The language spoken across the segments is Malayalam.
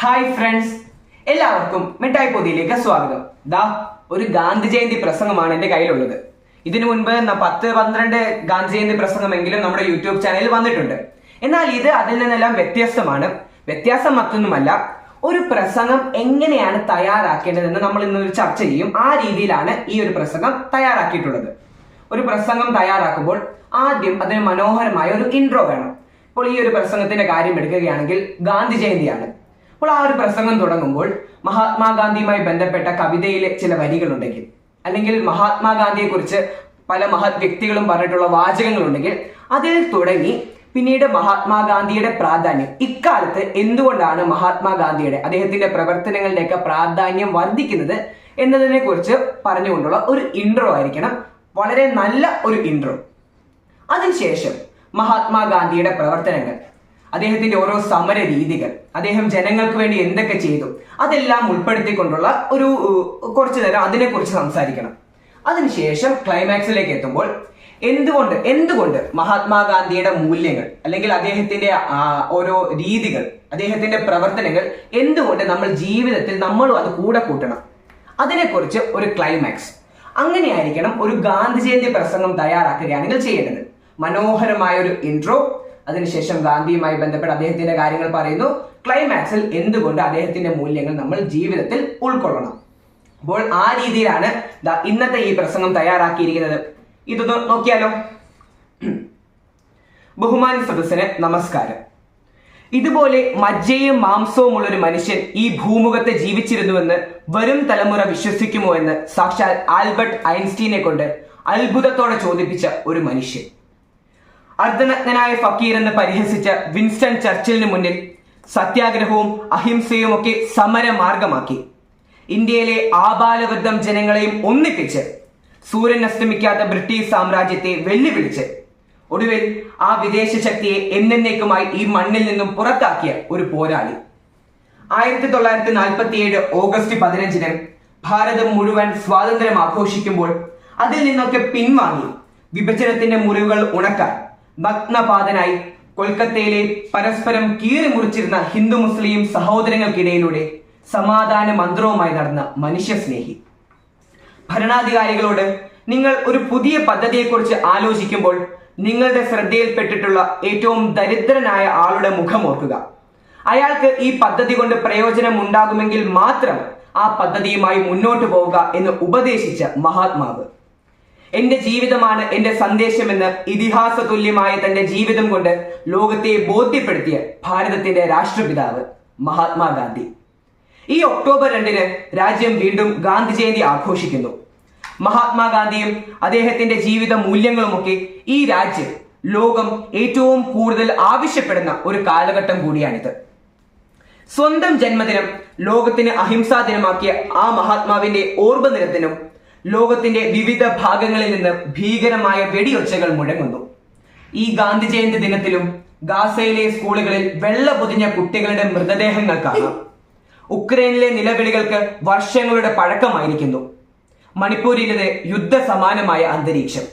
ഹായ് ഫ്രണ്ട്സ് എല്ലാവർക്കും മിഠായി പൊതിയിലേക്ക് സ്വാഗതം. ദാ ഒരു ഗാന്ധി ജയന്തി പ്രസംഗമാണ് എന്റെ കയ്യിലുള്ളത്. ഇതിനു മുൻപ് പത്ത് പന്ത്രണ്ട് ഗാന്ധി ജയന്തി പ്രസംഗമെങ്കിലും നമ്മുടെ യൂട്യൂബ് ചാനലിൽ വന്നിട്ടുണ്ട്. എന്നാൽ ഇത് അതിൽ നിന്നെല്ലാം വ്യത്യസ്തമാണ്. വ്യത്യാസം മറ്റൊന്നുമല്ല ഒരു പ്രസംഗം എങ്ങനെയാണ് തയ്യാറാക്കേണ്ടതെന്ന് നമ്മൾ ഇന്ന് ഒരു ചർച്ച ചെയ്യും. ആ രീതിയിലാണ് ഈ ഒരു പ്രസംഗം തയ്യാറാക്കിയിട്ടുള്ളത്. ഒരു പ്രസംഗം തയ്യാറാക്കുമ്പോൾ ആദ്യം അതിന് മനോഹരമായ ഒരു ഇൻട്രോ വേണം. ഇപ്പോൾ ഈ ഒരു പ്രസംഗത്തിന്റെ കാര്യം എടുക്കുകയാണെങ്കിൽ ഗാന്ധി ജയന്തിയാണ്. അപ്പോൾ ആ ഒരു പ്രസംഗം തുടങ്ങുമ്പോൾ മഹാത്മാഗാന്ധിയുമായി ബന്ധപ്പെട്ട കവിതയിലെ ചില വരികളുണ്ടെങ്കിൽ അല്ലെങ്കിൽ മഹാത്മാഗാന്ധിയെക്കുറിച്ച് പല മഹത് വ്യക്തികളും പറഞ്ഞിട്ടുള്ള വാചകങ്ങളുണ്ടെങ്കിൽ അതിൽ തുടങ്ങി പിന്നീട് മഹാത്മാഗാന്ധിയുടെ പ്രാധാന്യം. ഇക്കാലത്ത് എന്തുകൊണ്ടാണ് മഹാത്മാഗാന്ധിയുടെ അദ്ദേഹത്തിന്റെ പ്രവർത്തനങ്ങളുടെയൊക്കെ പ്രാധാന്യം വർദ്ധിക്കുന്നത് എന്നതിനെ കുറിച്ച് പറഞ്ഞുകൊണ്ടുള്ള ഒരു ഇൻട്രോ ആയിരിക്കണം. വളരെ നല്ല ഒരു ഇൻട്രോ അതിനുശേഷം മഹാത്മാഗാന്ധിയുടെ പ്രവർത്തനങ്ങൾ. അദ്ദേഹത്തിന്റെ ഓരോ സമര രീതികൾ അദ്ദേഹം ജനങ്ങൾക്ക് വേണ്ടി എന്തൊക്കെ ചെയ്തു അതെല്ലാം ഉൾപ്പെടുത്തിക്കൊണ്ടുള്ള ഒരു കുറച്ചു നേരം അതിനെക്കുറിച്ച് സംസാരിക്കണം. അതിനുശേഷം ക്ലൈമാക്സിലേക്ക് എത്തുമ്പോൾ എന്തുകൊണ്ട് എന്തുകൊണ്ട് മഹാത്മാഗാന്ധിയുടെ മൂല്യങ്ങൾ അല്ലെങ്കിൽ അദ്ദേഹത്തിന്റെ ഓരോ രീതികൾ അദ്ദേഹത്തിന്റെ പ്രവർത്തനങ്ങൾ എന്തുകൊണ്ട് നമ്മൾ ജീവിതത്തിൽ നമ്മളും അത് കൂടെ കൂട്ടണം? അതിനെക്കുറിച്ച് ഒരു ക്ലൈമാക്സ്. അങ്ങനെയായിരിക്കണം ഒരു ഗാന്ധി ജയന്തി പ്രസംഗം തയ്യാറാക്കുകയാണെങ്കിൽ ചെയ്യേണ്ടത്. മനോഹരമായ ഒരു ഇൻട്രോ അതിനുശേഷം ഗാന്ധിയുമായി ബന്ധപ്പെട്ട് അദ്ദേഹത്തിന്റെ കാര്യങ്ങൾ പറയുന്നു. ക്ലൈമാക്സിൽ എന്തുകൊണ്ട് അദ്ദേഹത്തിന്റെ മൂല്യങ്ങൾ നമ്മൾ ജീവിതത്തിൽ ഉൾക്കൊള്ളണം? അപ്പോൾ ആ രീതിയിലാണ് ഇന്നത്തെ ഈ പ്രസംഗം തയ്യാറാക്കിയിരിക്കുന്നത്. ഇത് നോക്കിയാലോ? ബഹുമാന്യ സദസ്സിന് നമസ്കാരം. ഇതുപോലെ മജ്ജയും മാംസവും ഉള്ള ഒരു മനുഷ്യൻ ഈ ഭൂമുഖത്ത് ജീവിച്ചിരുന്നുവെന്ന് വരും തലമുറ വിശ്വസിക്കുമോ എന്ന് സാക്ഷാൽ ആൽബർട്ട് ഐൻസ്റ്റീനെ കൊണ്ട് അത്ഭുതത്തോടെ ചോദിപ്പിച്ച ഒരു മനുഷ്യൻ. അർദ്ധനഗ്നനായ ഫക്കീർ എന്ന് പരിഹസിച്ച വിൻസ്റ്റൺ ചർച്ചിലിന് മുന്നിൽ സത്യാഗ്രഹവും അഹിംസയും ഒക്കെ സമരമാർഗമാക്കി. ഇന്ത്യയിലെ ആബാലവൃദ്ധം ജനങ്ങളെയും ഒന്നിപ്പിച്ച് സൂര്യൻ അസ്തമിക്കാത്ത ബ്രിട്ടീഷ് സാമ്രാജ്യത്തെ വെല്ലുവിളിച്ച് ഒടുവിൽ ആ വിദേശ ശക്തിയെ എന്നേക്കുമായി ഈ മണ്ണിൽ നിന്നും പുറത്താക്കിയ ഒരു പോരാളി. ആയിരത്തി തൊള്ളായിരത്തി നാൽപ്പത്തി ഏഴ് ഓഗസ്റ്റ് പതിനഞ്ചിന് ഭാരതം മുഴുവൻ സ്വാതന്ത്ര്യം ആഘോഷിക്കുമ്പോൾ അതിൽ നിന്നൊക്കെ പിൻവാങ്ങി വിഭജനത്തിന്റെ മുറിവുകൾ ഉണക്കാൻ ഭഗ്നപാതനായി കൊൽക്കത്തയിലെ പരസ്പരം കീറി മുറിച്ചിരുന്ന ഹിന്ദു മുസ്ലിം സഹോദരങ്ങൾക്കിടയിലൂടെ സമാധാന മന്ത്രവുമായി നടന്ന മനുഷ്യസ്നേഹി. ഭരണാധികാരികളോട് നിങ്ങൾ ഒരു പുതിയ പദ്ധതിയെക്കുറിച്ച് ആലോചിക്കുമ്പോൾ നിങ്ങളുടെ ശ്രദ്ധയിൽപ്പെട്ടിട്ടുള്ള ഏറ്റവും ദരിദ്രനായ ആളുടെ മുഖം ഓർക്കുക. അയാൾക്ക് ഈ പദ്ധതി കൊണ്ട് പ്രയോജനം ഉണ്ടാകുമെങ്കിൽ മാത്രം ആ പദ്ധതിയുമായി മുന്നോട്ട് പോവുക എന്ന് ഉപദേശിച്ച മഹാത്മാവ്. എന്റെ ജീവിതമാണ് എന്റെ സന്ദേശമെന്ന് ഇതിഹാസ തുല്യമായ തന്റെ ജീവിതം കൊണ്ട് ലോകത്തെ ബോധ്യപ്പെടുത്തിയ ഭാരതത്തിന്റെ രാഷ്ട്രപിതാവ് മഹാത്മാഗാന്ധി. ഈ ഒക്ടോബർ രണ്ടിന് രാജ്യം വീണ്ടും ഗാന്ധി ജയന്തി ആഘോഷിക്കുന്നു. മഹാത്മാഗാന്ധിയും അദ്ദേഹത്തിന്റെ ജീവിത മൂല്യങ്ങളുമൊക്കെ ഈ രാജ്യം ലോകം ഏറ്റവും കൂടുതൽ ആവശ്യപ്പെടുന്ന ഒരു കാലഘട്ടം കൂടിയാണിത്. സ്വന്തം ജന്മദിനം ലോകത്തിന് അഹിംസാ ദിനമാക്കിയ ആ മഹാത്മാവിന്റെ ഓർമ്മ ദിനത്തിനും ലോകത്തിന്റെ വിവിധ ഭാഗങ്ങളിൽ നിന്ന് ഭീകരമായ വെടിയൊച്ചകൾ മുഴങ്ങുന്നു. ഈ ഗാന്ധി ജയന്തി ദിനത്തിലും ഗാസയിലെ സ്കൂളുകളിൽ വെള്ള പൊതിഞ്ഞ കുട്ടികളുടെ മൃതദേഹങ്ങൾ കാണാം. ഉക്രൈനിലെ നിലവിളികൾക്ക് വർഷങ്ങളുടെ പഴക്കമായിരിക്കുന്നു. മണിപ്പൂരിലെ യുദ്ധസമാനമായ അന്തരീക്ഷം.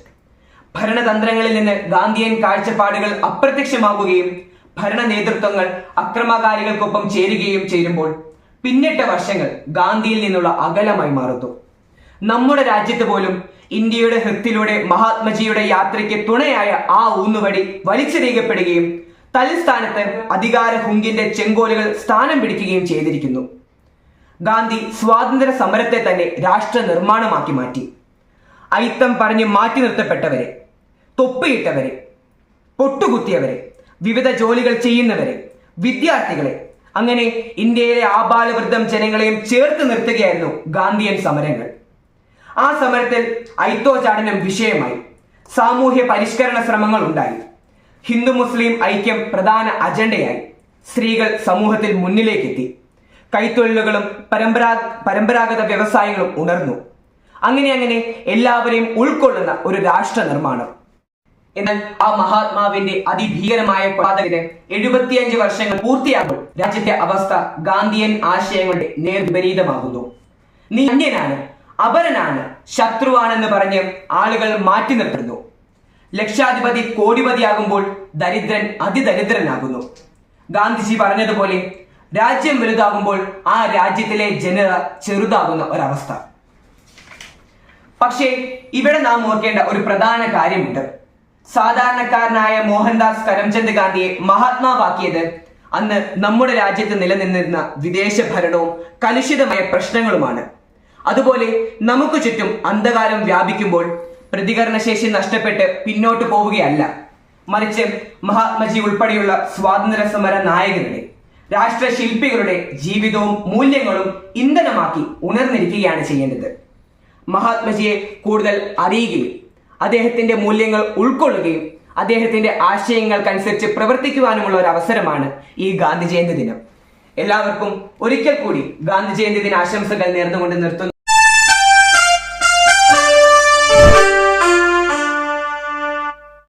ഭരണതന്ത്രങ്ങളിൽ നിന്ന് ഗാന്ധിയൻ കാഴ്ചപ്പാടുകൾ അപ്രത്യക്ഷമാകുകയും ഭരണ നേതൃത്വങ്ങൾ അക്രമകാരികൾക്കൊപ്പം ചേരുകയും ചേരുമ്പോൾ പിന്നിട്ട വർഷങ്ങൾ ഗാന്ധിയിൽ നിന്നുള്ള അകലമായി മാറുന്നു. നമ്മുടെ രാജ്യത്ത് പോലും ഇന്ത്യയുടെ ഹൃത്തിലൂടെ മഹാത്മജിയുടെ യാത്രയ്ക്ക് തുണയായ ആ ഊന്നുവടി വലിച്ചെറിയപ്പെടുകയും തലസ്ഥാനത്ത് അധികാര ഹുങ്കിന്റെ ചെങ്കോലുകൾ സ്ഥാനം പിടിക്കുകയും ചെയ്തിരിക്കുന്നു. ഗാന്ധി സ്വാതന്ത്ര്യ സമരത്തെ തന്നെ രാഷ്ട്ര നിർമ്മാണമാക്കി മാറ്റി. അയിത്തം പറഞ്ഞ് മാറ്റി നിർത്തപ്പെട്ടവരെ തൊപ്പിയിട്ടവരെ പൊട്ടുകുത്തിയവരെ വിവിധ ജോലികൾ ചെയ്യുന്നവരെ വിദ്യാർത്ഥികളെ അങ്ങനെ ഇന്ത്യയിലെ ആബാലവൃദ്ധം ജനങ്ങളെയും ചേർത്ത് നിർത്തുകയായിരുന്നു ഗാന്ധിയൻ സമരങ്ങൾ. ആ സമരത്തിൽ ഐത്തോചാടനം വിഷയമായി. സാമൂഹ്യ പരിഷ്കരണ ശ്രമങ്ങൾ ഉണ്ടായി. ഹിന്ദു മുസ്ലിം ഐക്യം പ്രധാന അജണ്ടയായി. സ്ത്രീകൾ സമൂഹത്തിൽ മുന്നിലേക്കെത്തി. കൈത്തൊഴിലുകളും പരമ്പരാ പരമ്പരാഗത വ്യവസായങ്ങളും ഉണർന്നു. അങ്ങനെ അങ്ങനെ എല്ലാവരെയും ഉൾക്കൊള്ളുന്ന ഒരു രാഷ്ട്ര നിർമ്മാണം. എന്നാൽ ആ മഹാത്മാവിന്റെ അതിഭീകരമായ പാതകിന് എഴുപത്തിയഞ്ച് വർഷങ്ങൾ പൂർത്തിയാകുമ്പോൾ രാജ്യത്തെ അവസ്ഥ ഗാന്ധിയൻ ആശയങ്ങളുടെ നേർവിപരീതമാകുന്നു. നീ അന്യനാണ്. അപരനാണ് ശത്രുവാണെന്ന് പറഞ്ഞ് ആളുകൾ മാറ്റി നിർത്തുന്നു. ലക്ഷാധിപതി കോടിപതിയാകുമ്പോൾ ദരിദ്രൻ അതിദരിദ്രനാകുന്നു. ഗാന്ധിജി പറഞ്ഞതുപോലെ രാജ്യം വലുതാകുമ്പോൾ ആ രാജ്യത്തിലെ ജനത ചെറുതാകുന്ന ഒരവസ്ഥ. പക്ഷേ ഇവിടെ നാം ഓർക്കേണ്ട ഒരു പ്രധാന കാര്യമുണ്ട്. സാധാരണക്കാരനായ മോഹൻദാസ് കരംചന്ദ് ഗാന്ധിയെ മഹാത്മാവാക്കിയത് അന്ന് നമ്മുടെ രാജ്യത്ത് നിലനിന്നിരുന്ന വിദേശ ഭരണവും കലുഷിതമായ പ്രശ്നങ്ങളുമാണ്. അതുപോലെ നമുക്ക് ചുറ്റും അന്ധകാരം വ്യാപിക്കുമ്പോൾ പ്രതികരണശേഷി നഷ്ടപ്പെട്ട് പിന്നോട്ട് പോവുകയല്ല. മറിച്ച് മഹാത്മജി ഉൾപ്പെടെയുള്ള സ്വാതന്ത്ര്യ സമര നായകരുടെ രാഷ്ട്രശില്പികളുടെ ജീവിതവും മൂല്യങ്ങളും ഇന്ധനമാക്കി ഉണർന്നിരിക്കുകയാണ് ചെയ്യേണ്ടത്. മഹാത്മജിയെ കൂടുതൽ അറിയുകയും അദ്ദേഹത്തിന്റെ മൂല്യങ്ങൾ ഉൾക്കൊള്ളുകയും അദ്ദേഹത്തിന്റെ ആശയങ്ങൾക്കനുസരിച്ച് പ്രവർത്തിക്കുവാനുമുള്ള ഒരു അവസരമാണ് ഈ ഗാന്ധി ജയന്തി ദിനം. എല്ലാവർക്കും ഒരിക്കൽ കൂടി ഗാന്ധി ജയന്തി ദിന ആശംസകൾ നേർന്നുകൊണ്ട് നിർത്തുന്നു.